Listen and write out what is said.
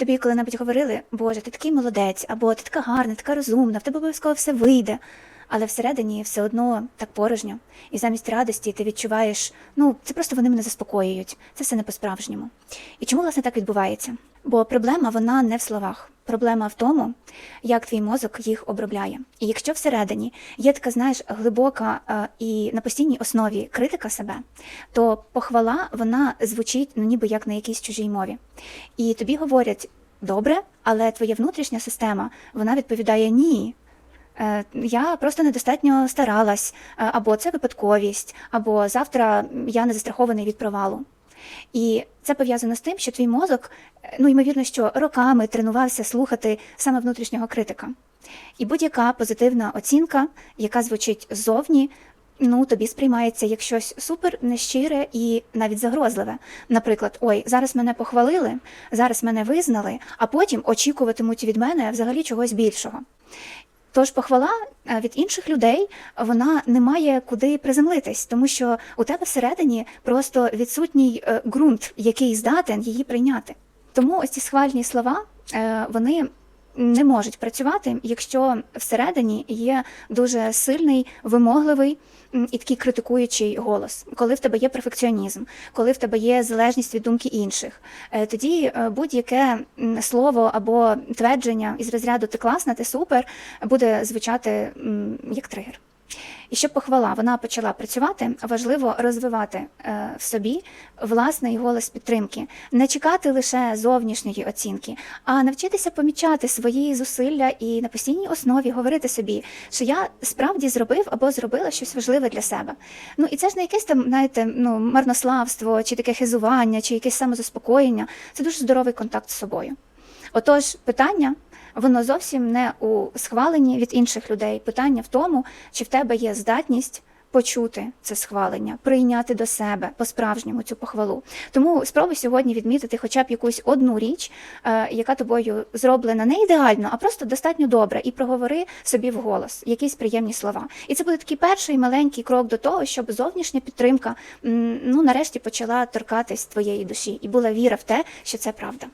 тобі коли-небудь говорили, Боже, ти такий молодець, або ти така гарна, така розумна, в тебе обов'язково все вийде. Але всередині все одно так порожньо. І замість радості ти відчуваєш, ну, це просто вони мене заспокоюють, це все не по-справжньому. І чому, власне, так відбувається? Бо проблема вона не в словах. Проблема в тому, як твій мозок їх обробляє. І якщо всередині є така, знаєш, глибока е, і на постійній основі критика себе, то похвала вона звучить ну ніби як на якійсь чужій мові. І тобі говорять добре, але твоя внутрішня система вона відповідає ні. Е, Я просто недостатньо старалась, е, або це випадковість, або завтра я не застрахований від провалу. І це пов'язано з тим, що твій мозок, е, ну ймовірно, що роками тренувався слухати саме внутрішнього критика. І будь-яка позитивна оцінка, яка звучить ззовні, ну тобі сприймається як щось супер нещире і навіть загрозливе. Наприклад, ой, зараз мене похвалили, зараз мене визнали, а потім очікуватимуть від мене взагалі чогось більшого. Тож похвала е, від інших людей вона не має куди приземлитись, тому що у тебе всередині просто відсутній е, ґрунт, який здатен її прийняти. Тому ось ці схвальні слова е, вони не можуть працювати, якщо всередині є дуже сильний, вимогливий і такий критикуючий голос, коли в тебе є перфекціонізм, коли в тебе є залежність від думки інших, Е, тоді е, будь-яке слово або твердження із розряду ти класна, ти супер буде звучати як тригер. І щоб похвала вона почала працювати, важливо розвивати е, в собі власний голос підтримки, не чекати лише зовнішньої оцінки, а навчитися помічати свої зусилля і на постійній основі говорити собі, що я справді зробив або зробила щось важливе для себе. Ну і це ж не якесь там, знаєте, ну марнославство, чи таке хизування, чи якесь самозаспокоєння. Це дуже здоровий контакт з собою. Отож, питання воно зовсім не у схваленні від інших людей. Питання в тому, чи в тебе є здатність почути це схвалення, прийняти до себе по-справжньому цю похвалу. Тому спробуй сьогодні відмітити хоча б якусь одну річ, е, яка тобою зроблена не ідеально, а просто достатньо добре, і проговори собі вголос якісь приємні слова. І це буде такий перший маленький крок до того, щоб зовнішня підтримка ну нарешті почала торкатись твоєї душі, і була віра в те, що це правда.